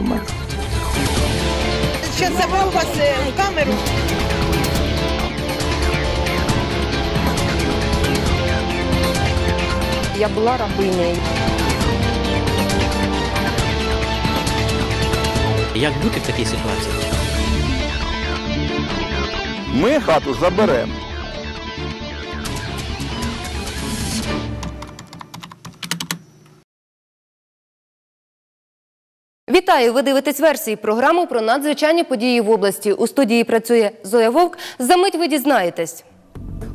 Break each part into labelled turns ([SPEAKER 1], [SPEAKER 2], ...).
[SPEAKER 1] документ.
[SPEAKER 2] Що забрав вас е, в камеру?
[SPEAKER 1] Я була рабинею.
[SPEAKER 3] Як бути в такій ситуації?
[SPEAKER 4] Ми хату заберемо.
[SPEAKER 5] Вітаю! Ви дивитесь версії програму про надзвичайні події в області. У студії працює Зоя Вовк. За мить ви дізнаєтесь.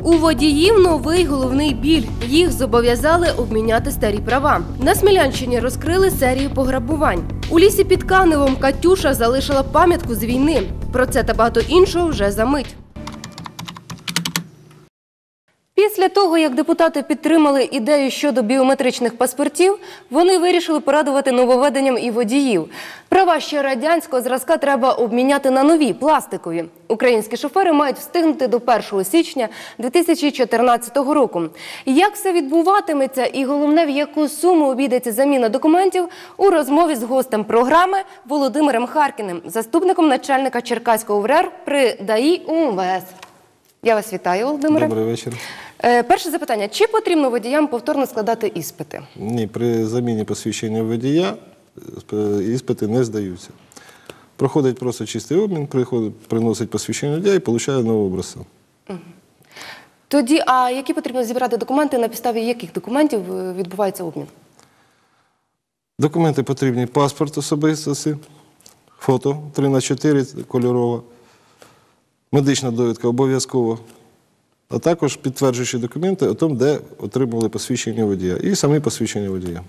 [SPEAKER 5] У водіїв новий головний біль. Їх зобов'язали обміняти старі права. На Смілянщині розкрили серію пограбувань. У лісі під Каневом Катюша залишила пам'ятку з війни. Про це та багато іншого вже за мить. Після того, як депутати підтримали ідею щодо біометричних паспортів, вони вирішили порадувати нововведенням і водіїв. Права ще радянського зразка треба обміняти на нові пластикові. Українські шофери мають встигнути до 1 січня 2014 року. Як все відбуватиметься, і головне, в яку суму обійдеться заміна документів у розмові з гостем програми Володимиром Харкіним, заступником начальника Черкаського УВР при ДАІ УМВС. Я вас вітаю, Володимире.
[SPEAKER 6] Добрий вечір.
[SPEAKER 5] Е, Перше запитання: чи потрібно водіям повторно складати іспити?
[SPEAKER 6] Ні, при заміні посвідчення водія е, іспити не здаються. Проходить просто чистий обмін, приносить посвідчення водія і отримує нову образцю.
[SPEAKER 5] Тоді, а які потрібно зібрати документи, на підставі яких документів е, відбувається обмін?
[SPEAKER 6] Документи потрібні паспорт особистості, фото 3 на 4 кольорова, медична довідка обов'язково, а також підтверджуючі документи о тому, де отримували посвідчення водія, і самі посвідчення водія.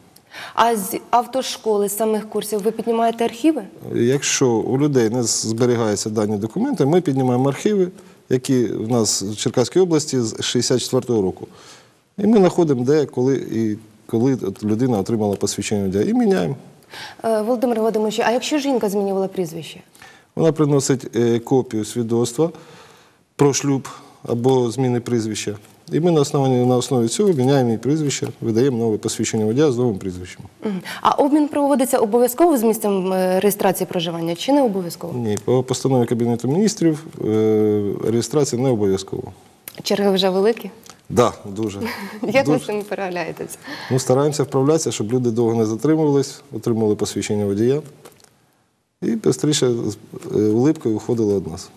[SPEAKER 5] А з автошколи, з самих курсів, ви піднімаєте архіви?
[SPEAKER 6] Якщо у людей не зберігаються дані документи, ми піднімаємо архіви, які в нас в Черкаській області з 64-го року. І ми знаходимо, де, коли і коли людина отримала посвідчення водія, і міняємо.
[SPEAKER 5] Е, Володимир Володимирович, а якщо жінка змінювала прізвище?
[SPEAKER 6] Вона приносить е, копію свідоцтва про шлюб або зміни прізвища. І ми на основі, на основі цього міняємо її прізвище, видаємо нове посвідчення водія з новим прізвищем.
[SPEAKER 5] А обмін проводиться обов'язково з місцем е, реєстрації проживання чи не обов'язково?
[SPEAKER 6] Ні, по постанові Кабінету міністрів е, реєстрація не обов'язкова.
[SPEAKER 5] Черги вже великі?
[SPEAKER 6] Так, да, дуже.
[SPEAKER 5] Як ви з цим перегляєтеся?
[SPEAKER 6] Ну, стараємося вправлятися, щоб люди довго не затримувались, отримували посвідчення водія. І швидше з е, улипкою уходили від нас.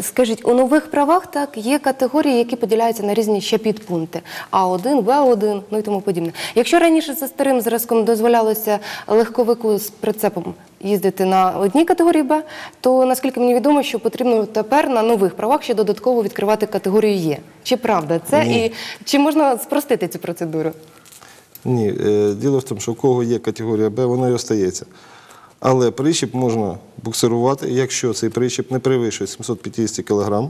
[SPEAKER 5] Скажіть, у нових правах так є категорії, які поділяються на різні ще підпункти А1, Б1, ну і тому подібне. Якщо раніше за старим зразком дозволялося легковику з прицепом їздити на одній категорії Б, то наскільки мені відомо, що потрібно тепер на нових правах ще додатково відкривати категорію Є. Чи правда це і чи можна спростити цю процедуру?
[SPEAKER 6] Ні, е, діло в тому, що у кого є категорія Б, воно і остається. Але причіп можна буксирувати, якщо цей причіп не перевищує 750 кг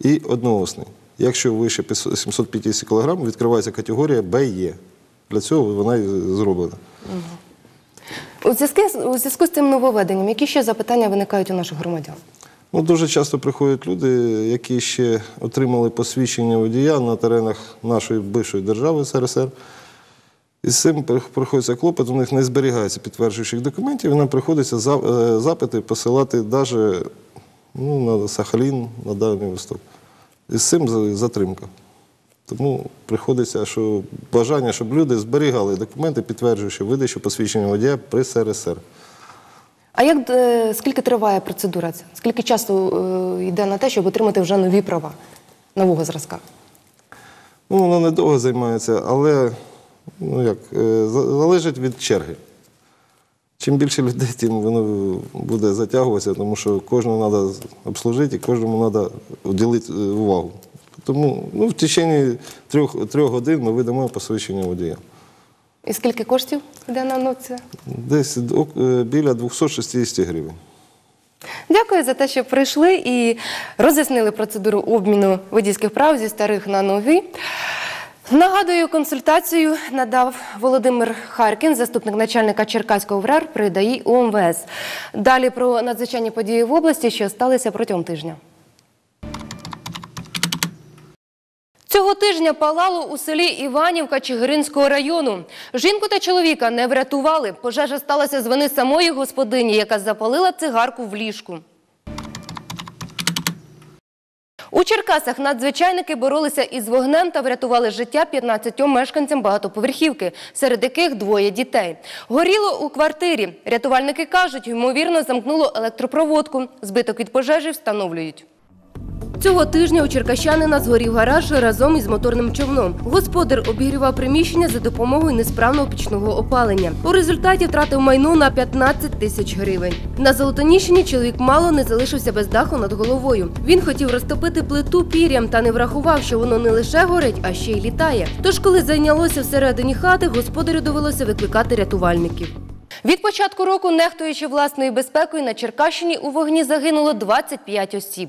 [SPEAKER 6] і одноосний. Якщо вище 750 кг, відкривається категорія БЕ. Для цього вона і зроблена.
[SPEAKER 5] У зв'язку, у зв'язку з цим нововведенням, які ще запитання виникають у наших громадян?
[SPEAKER 6] Ну, дуже часто приходять люди, які ще отримали посвідчення водія на теренах нашої бившої держави СРСР. І з цим при- приходиться клопот, у них не зберігається підтверджуючих документів, і нам приходиться е, запити посилати навіть ну, на Сахалін, на Дальній Восток. І з цим затримка. Тому приходиться, що бажання, щоб люди зберігали документи, підтверджуючи видачу посвідчення водія при СРСР.
[SPEAKER 5] А як е, скільки триває процедура? ця? Скільки часу е, йде на те, щоб отримати вже нові права нового зразка?
[SPEAKER 6] Ну, воно недовго займається, але ну, як, е, залежить від черги. Чим більше людей, тим воно буде затягуватися, тому що кожного треба обслужити і кожному треба уділити е, увагу. Тому ну, в течение трьох, трьох годин ми видамо посвідчення водія.
[SPEAKER 5] І скільки коштів йде на ну.
[SPEAKER 6] Десь е, біля 260 гривень.
[SPEAKER 5] Дякую за те, що прийшли і роз'яснили процедуру обміну водійських прав зі старих на нові. Нагадую, консультацію надав Володимир Харкін, заступник начальника Черкаського ВРЕР при ДАІ УМВС. Далі про надзвичайні події в області, що сталися протягом тижня. Цього тижня палало у селі Іванівка Чигиринського району. Жінку та чоловіка не врятували. Пожежа сталася з вини самої господині, яка запалила цигарку в ліжку. У Черкасах надзвичайники боролися із вогнем та врятували життя 15 мешканцям багатоповерхівки, серед яких двоє дітей. Горіло у квартирі. Рятувальники кажуть, ймовірно, замкнуло електропроводку. Збиток від пожежі встановлюють. Цього тижня у Черкащанина згорів гараж разом із моторним човном. Господар обігрівав приміщення за допомогою несправного пічного опалення. У результаті втратив майно на 15 тисяч гривень. На Золотоніщині чоловік мало не залишився без даху над головою. Він хотів розтопити плиту пір'ям та не врахував, що воно не лише горить, а ще й літає. Тож, коли зайнялося всередині хати, господарю довелося викликати рятувальників. Від початку року, нехтуючи власною безпекою, на Черкащині у вогні загинуло 25 осіб.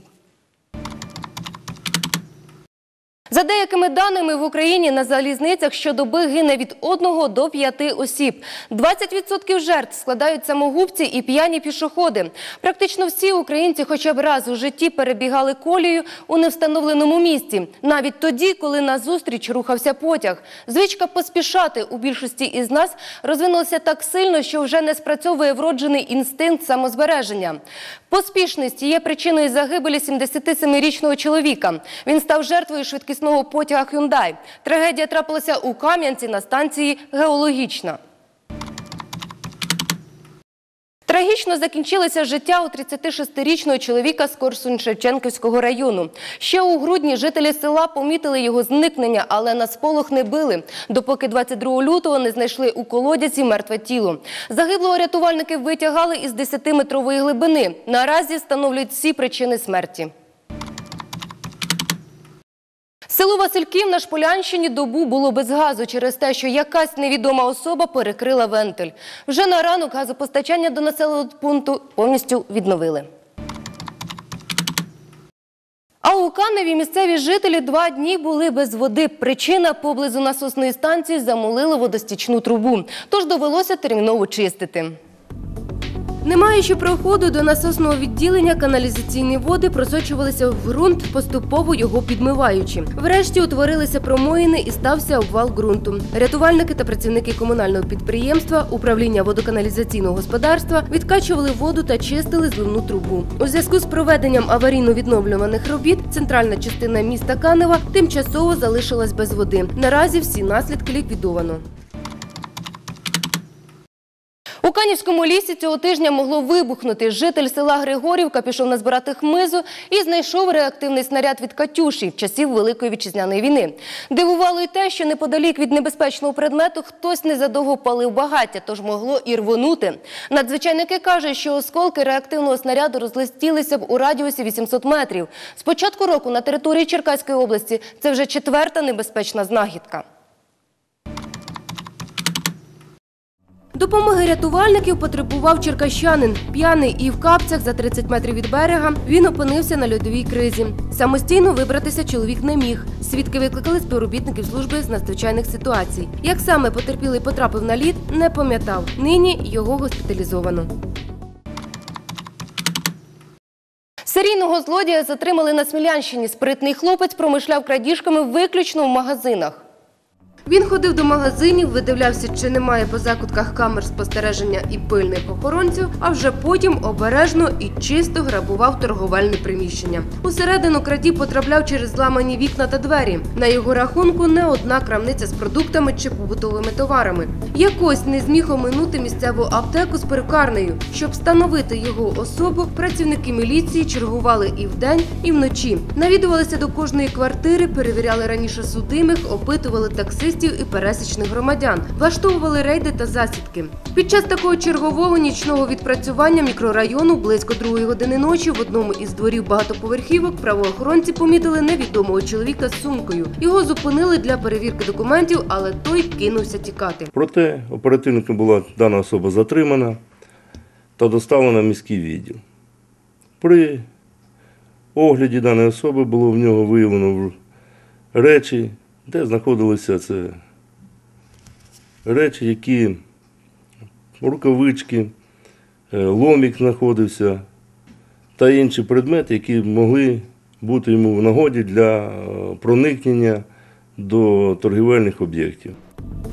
[SPEAKER 5] За деякими даними в Україні на залізницях щодоби гине від 1 до 5 осіб. 20% жертв складають самогубці і п'яні пішоходи. Практично всі українці хоча б раз у житті перебігали колію у невстановленому місці, навіть тоді, коли назустріч рухався потяг. Звичка поспішати у більшості із нас розвинулася так сильно, що вже не спрацьовує вроджений інстинкт самозбереження. Поспішність є причиною загибелі 77-річного чоловіка. Він став жертвою швидкісного потяга Hyundai. Трагедія трапилася у Кам'янці на станції Геологічна. Трагічно закінчилося життя у 36-річного чоловіка з Корсунь-Шевченківського району. Ще у грудні жителі села помітили його зникнення, але на сполох не били, допоки 22 лютого не знайшли у колодязі мертве тіло. Загиблого рятувальники витягали із 10-метрової глибини. Наразі встановлюють всі причини смерті. Село Васильків на Шполянщині добу було без газу через те, що якась невідома особа перекрила вентиль. Вже на ранок газопостачання до населеного пункту повністю відновили. А у Каневі місцеві жителі два дні були без води. Причина поблизу насосної станції замулили водостічну трубу, тож довелося терміново чистити. Не маючи проходу до насосного відділення, каналізаційні води просочувалися в ґрунт, поступово його підмиваючи. Врешті утворилися промоїни і стався обвал ґрунту. Рятувальники та працівники комунального підприємства управління водоканалізаційного господарства відкачували воду та чистили зливну трубу. У зв'язку з проведенням аварійно-відновлюваних робіт центральна частина міста Канева тимчасово залишилась без води. Наразі всі наслідки ліквідовано. У Канівському лісі цього тижня могло вибухнути. Житель села Григорівка пішов назбирати хмизу і знайшов реактивний снаряд від «Катюші» часів Великої вітчизняної війни. Дивувало й те, що неподалік від небезпечного предмету хтось незадовго палив багаття, тож могло і рвонути. Надзвичайники кажуть, що осколки реактивного снаряду розлетілися б у радіусі 800 метрів. З початку року на території Черкаської області це вже четверта небезпечна знахідка. Допомоги рятувальників потребував черкащанин. П'яний і в капцях за 30 метрів від берега він опинився на льодовій кризі. Самостійно вибратися чоловік не міг. Свідки викликали співробітників служби з надзвичайних ситуацій. Як саме потерпілий потрапив на лід, не пам'ятав. Нині його госпіталізовано. Серійного злодія затримали на Смілянщині. Спритний хлопець промишляв крадіжками виключно в магазинах. Він ходив до магазинів, видивлявся, чи немає по закутках камер спостереження і пильних охоронців, а вже потім обережно і чисто грабував торговельне приміщення. Усередину крадій потрапляв через зламані вікна та двері. На його рахунку не одна крамниця з продуктами чи побутовими товарами. Якось не зміг оминути місцеву аптеку з перукарнею. Щоб встановити його особу, працівники міліції чергували і вдень, і вночі. Навідувалися до кожної квартири, перевіряли раніше судимих, опитували таксистів і пересічних громадян, влаштовували рейди та засідки. Під час такого чергового нічного відпрацювання мікрорайону близько другої години ночі в одному із дворів багатоповерхівок правоохоронці помітили невідомого чоловіка з сумкою. Його зупинили для перевірки документів, але той кинувся тікати.
[SPEAKER 1] Проте оперативником була дана особа затримана та доставлена в міський відділ. При огляді даної особи було в нього виявлено речі, де знаходилися це речі, які рукавички, е, ломік знаходився та інші предмети, які могли бути йому в нагоді для е, проникнення до торгівельних об'єктів.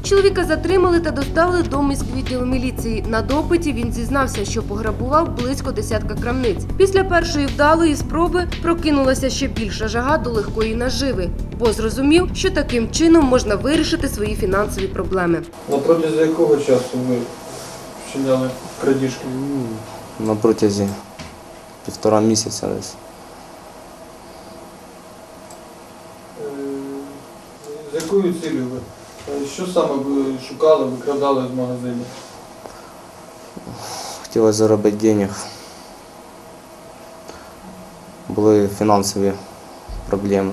[SPEAKER 5] Чоловіка затримали та доставили до міськвідділу міліції. На допиті він зізнався, що пограбував близько десятка крамниць. Після першої вдалої спроби прокинулася ще більша жага до легкої наживи, бо зрозумів, що таким чином можна вирішити свої фінансові проблеми.
[SPEAKER 7] На протязі якого часу ви вчиняли крадіжки?
[SPEAKER 8] на протязі півтора місяця десь.
[SPEAKER 7] Е, З якою цілею ви? Е, Що саме ви шукали, викрадали з магазину?
[SPEAKER 8] Хотілося заробити денег. Були фінансові проблеми.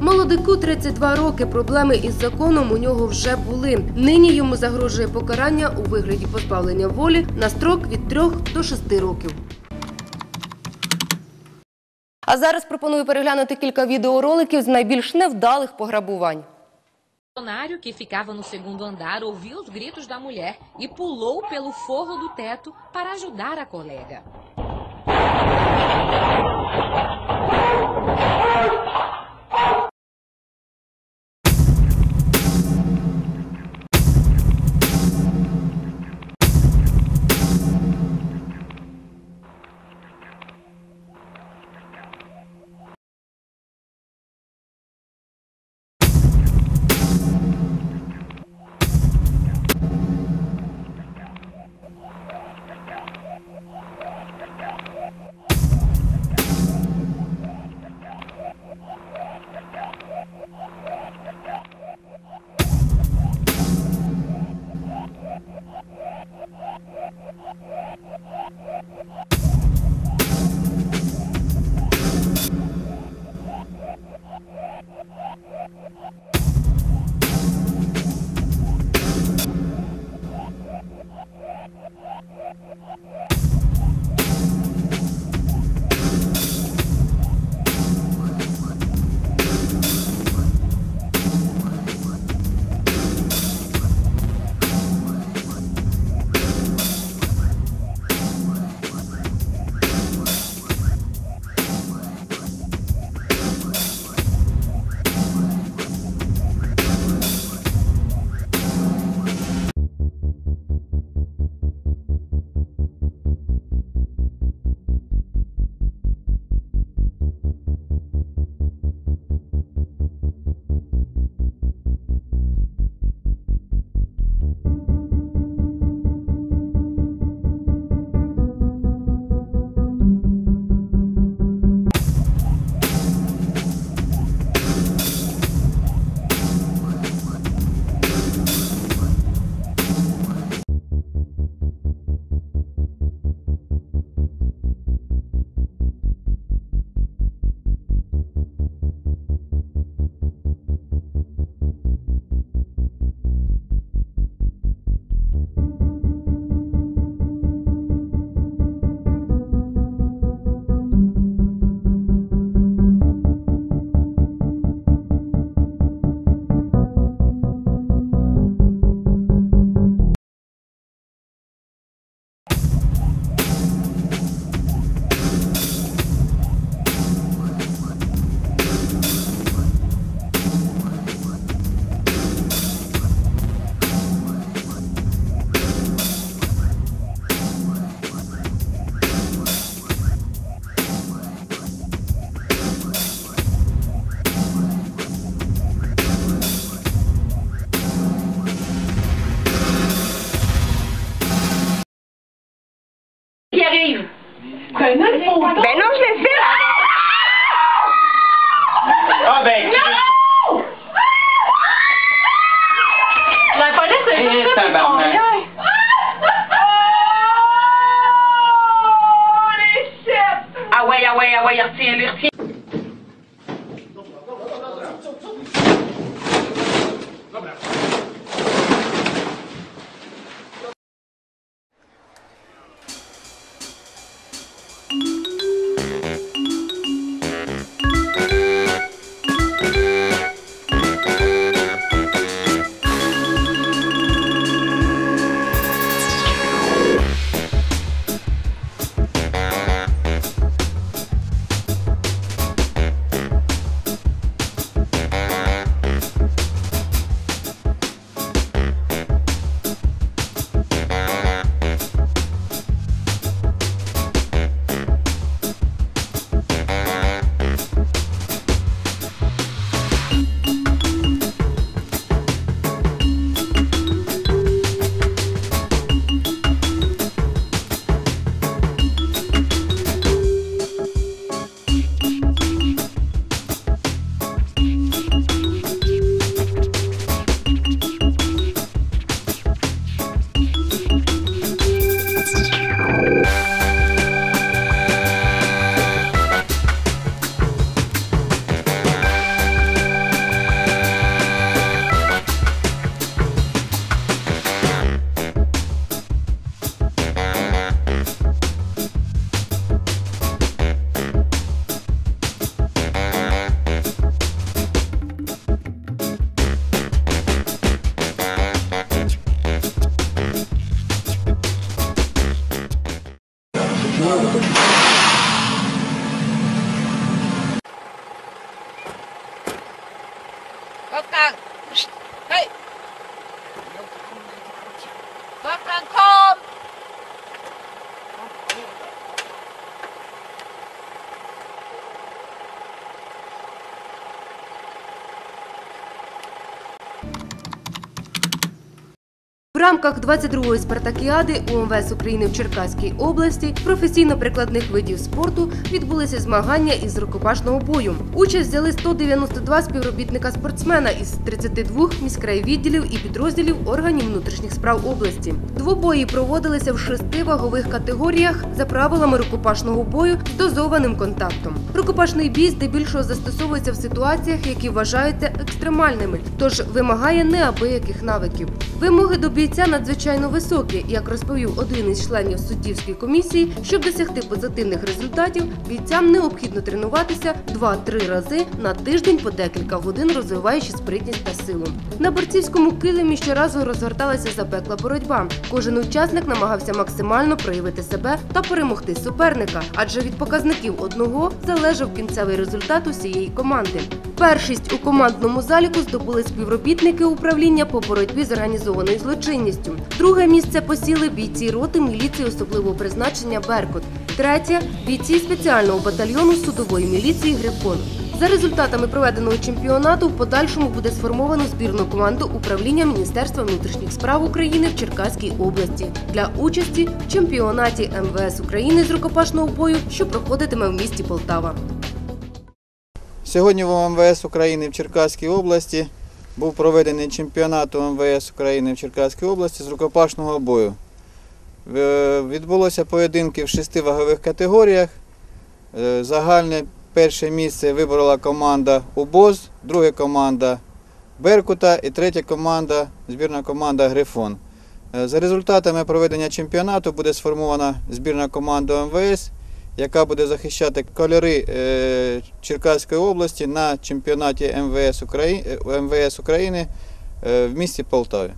[SPEAKER 5] Молодику 32 роки. Проблеми із законом у нього вже були. Нині йому загрожує покарання у вигляді позбавлення волі на строк від 3 до 6 років. А зараз пропоную переглянути кілька відеороликів з найбільш невдалих пограбувань.
[SPEAKER 9] Funcionário que ficava no segundo andar ouviu os gritos da mulher e pulou pelo forro do teto para ajudar a colega.
[SPEAKER 2] Không
[SPEAKER 5] cần рамках 22-ї спартакіади УМВС України в Черкаській області професійно-прикладних видів спорту відбулися змагання із рукопашного бою. Участь взяли 192 співробітника спортсмена із 32 міськрайвідділів і підрозділів органів внутрішніх справ області. Двобої проводилися в шести вагових категоріях за правилами рукопашного бою з дозованим контактом. Рукопашний бій здебільшого застосовується в ситуаціях, які вважаються екстремальними, тож вимагає неабияких навиків. Вимоги до бійця надзвичайно високі, як розповів один із членів суддівської комісії. Щоб досягти позитивних результатів, бійцям необхідно тренуватися 2-3 рази на тиждень по декілька годин, розвиваючи спритність та силу. На борцівському килимі щоразу розгорталася запекла боротьба. Кожен учасник намагався максимально проявити себе та перемогти суперника, адже від показників одного залежав кінцевий результат усієї команди. Першість у командному заліку здобули співробітники управління по боротьбі з організованою злочинністю. Друге місце посіли бійці роти міліції особливого призначення Беркут. Третє бійці спеціального батальйону судової міліції Грифон. За результатами проведеного чемпіонату в подальшому буде сформовано збірну команду управління Міністерства внутрішніх справ України в Черкаській області для участі в чемпіонаті МВС України з рукопашного бою, що проходитиме в місті Полтава.
[SPEAKER 10] Сьогодні в МВС України в Черкаській області був проведений чемпіонат МВС України в Черкаській області з рукопашного бою. Е, Відбулося поєдинки в шести вагових категоріях. Е, Загальне перше місце виборола команда УБОЗ, друга команда Беркута і третя команда, збірна команда Грифон. Е, За результатами проведення чемпіонату буде сформована збірна команда МВС, яка буде захищати кольори е, Черкаської області на чемпіонаті МВС України, МВС України е, в місті Полтаві.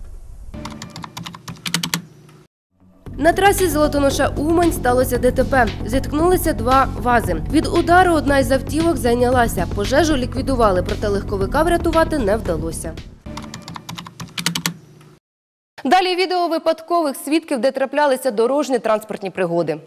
[SPEAKER 5] На трасі Золотоноша Умань сталося ДТП. Зіткнулися два вази. Від удару одна із автівок зайнялася. Пожежу ліквідували, проте легковика врятувати не вдалося. Далі відео випадкових свідків, де траплялися дорожні транспортні пригоди.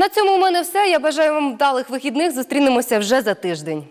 [SPEAKER 5] На цьому у мене все. Я бажаю вам вдалих вихідних. Зустрінемося вже за тиждень.